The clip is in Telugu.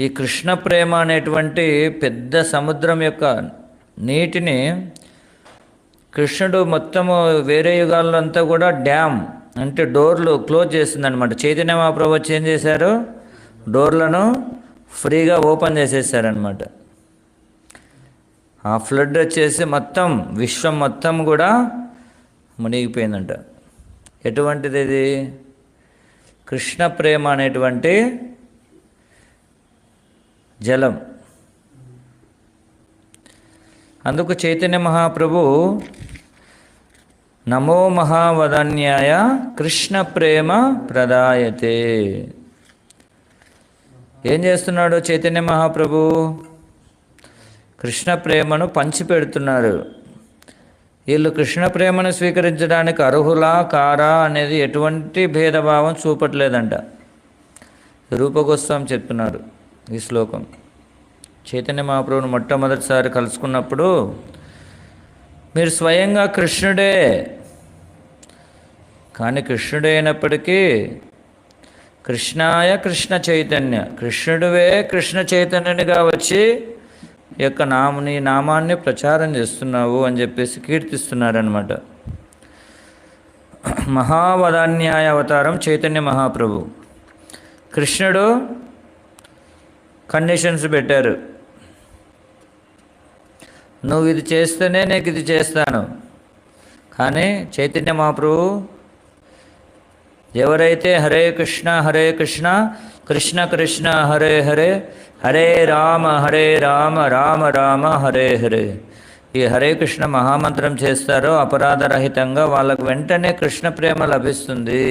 ఈ కృష్ణ ప్రేమ అనేటువంటి పెద్ద సముద్రం యొక్క నీటిని కృష్ణుడు మొత్తము వేరే యుగాల్లో అంతా కూడా డ్యామ్ అంటే డోర్లు క్లోజ్ చేసిందనమాట చైతన్య మహాప్రభు వచ్చి ఏం చేశారు? డోర్లను ఫ్రీగా ఓపెన్ చేసేసారనమాట ఆ ఫ్లడ్ వచ్చేసి మొత్తం విశ్వం మొత్తం కూడా మునిగిపోయిందంట. ఎటువంటిది ఇది? కృష్ణ ప్రేమ అనేటువంటి జలం. అందుకు చైతన్య మహాప్రభు నమో మహావదన్యాయ కృష్ణ ప్రేమ ప్రదాయతే. ఏం చేస్తున్నాడు చైతన్య మహాప్రభు? కృష్ణ ప్రేమను పంచిపెడుతున్నారు వీళ్ళు కృష్ణ ప్రేమను స్వీకరించడానికి అర్హులా కారా అనేది ఎటువంటి భేదభావం చూపట్లేదంట. రూపగోస్వామి చెప్తున్నారు ఈ శ్లోకం. చైతన్య మహాప్రభుని మొట్టమొదటిసారి కలుసుకున్నప్పుడు మీరు స్వయంగా కృష్ణుడే. కానీ కృష్ణుడే అయినప్పటికీ కృష్ణాయ కృష్ణ చైతన్య కృష్ణుడివే కృష్ణ చైతన్యునిగా వచ్చి ఈ యొక్క నామ నీ నామాన్ని ప్రచారం చేస్తున్నావు అని చెప్పేసి కీర్తిస్తున్నారనమాట మహావదాన్యాయ అవతారం చైతన్య మహాప్రభు. కృష్ణుడు కండిషన్స్ పెట్టారు. నువ్వు ఇది చేస్తేనే నీకు ఇది చేస్తాను. కానీ చైతన్య మహాప్రభు ఎవరైతే హరే కృష్ణ హరే కృష్ణ కృష్ణ కృష్ణ హరే హరే హరే రామ హరే రామ రామ రామ హరే హరే ఈ హరే కృష్ణ మహామంత్రం చేస్తారో అపరాధరహితంగా వాళ్ళకు వెంటనే కృష్ణ ప్రేమ లభిస్తుంది.